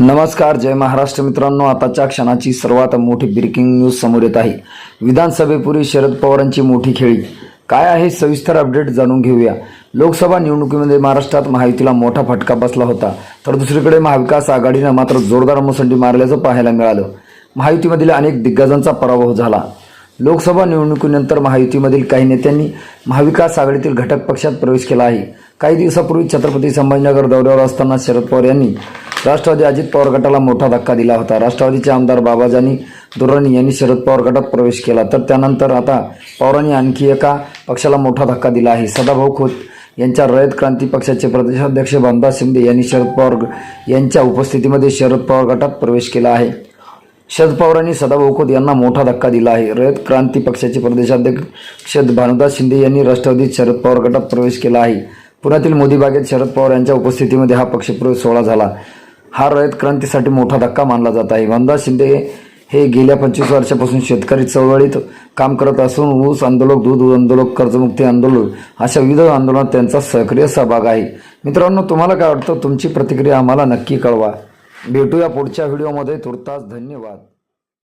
नमस्कार जय महाराष्ट्र मित्रांनो. आताच्या क्षणाची सर्वात मोठी ब्रेकिंग न्यूज समोर येत आहे. विधानसभेपूर्वी शरद पवारांची मोठी खेळी. काय आहे? सविस्तर अपडेट जाणून घेऊया. लोकसभा निवडणुकीमध्ये महाराष्ट्रात महायुतीला मोठा फटका बसला होता. तर दुसरीकडे महाविकास आघाडीनं मात्र जोरदार मुसंडी मारल्याचं पाहायला मिळालं. महायुतीमधील अनेक दिग्गजांचा पराभव झाला. लोकसभा निवडणुकीनंतर महायुतीमधील काही नेत्यांनी महाविकास आघाडीतील घटक पक्षात प्रवेश केला आहे. काही दिवसापूर्वी छत्रपती संभाजीनगर दौऱ्यावर असताना शरद पवार यांनी राष्ट्रवादी अजित पवार गटाला मोठा धक्का दिला होता. राष्ट्रवादीचे आमदार बाबाजानी दुर्राणी यांनी शरद पवार गटात प्रवेश केला. तर त्यानंतर आता पवारांनी आणखी एका पक्षाला मोठा धक्का दिला आहे. सदाभाऊ खोत यांच्या रयत क्रांती पक्षाचे प्रदेशाध्यक्ष भामदास शिंदे यांनी शरद पवार यांच्या उपस्थितीमध्ये शरद पवार गटात प्रवेश केला आहे. शरद पवारांनी सदाभाऊ खोत यांना मोठा धक्का दिला आहे. रयत क्रांती पक्षाचे प्रदेशाध्यक्ष भानुदास शिंदे यांनी राष्ट्रवादीत शरद पवार गटात प्रवेश केला आहे. पुण्यातील मोदी बागेत शरद पवार यांच्या उपस्थितीमध्ये हा पक्षप्रवेश सोहळा झाला. हा रयत क्रांतीसाठी मोठा धक्का मानला जात आहे. वंदा शिंदे हे गेल्या पंचवीस वर्षापासून शेतकरी चळवळीत काम करत असून ऊस आंदोलक दूध आंदोलक कर्जमुक्ती आंदोलन अशा विविध आंदोलनात त्यांचा सक्रिय सहभाग आहे. मित्रांनो तुम्हाला काय वाटतं? तुमची प्रतिक्रिया आम्हाला नक्की कळवा. भेटूया पुढच्या व्हिडिओमध्ये. तुर्तास धन्यवाद.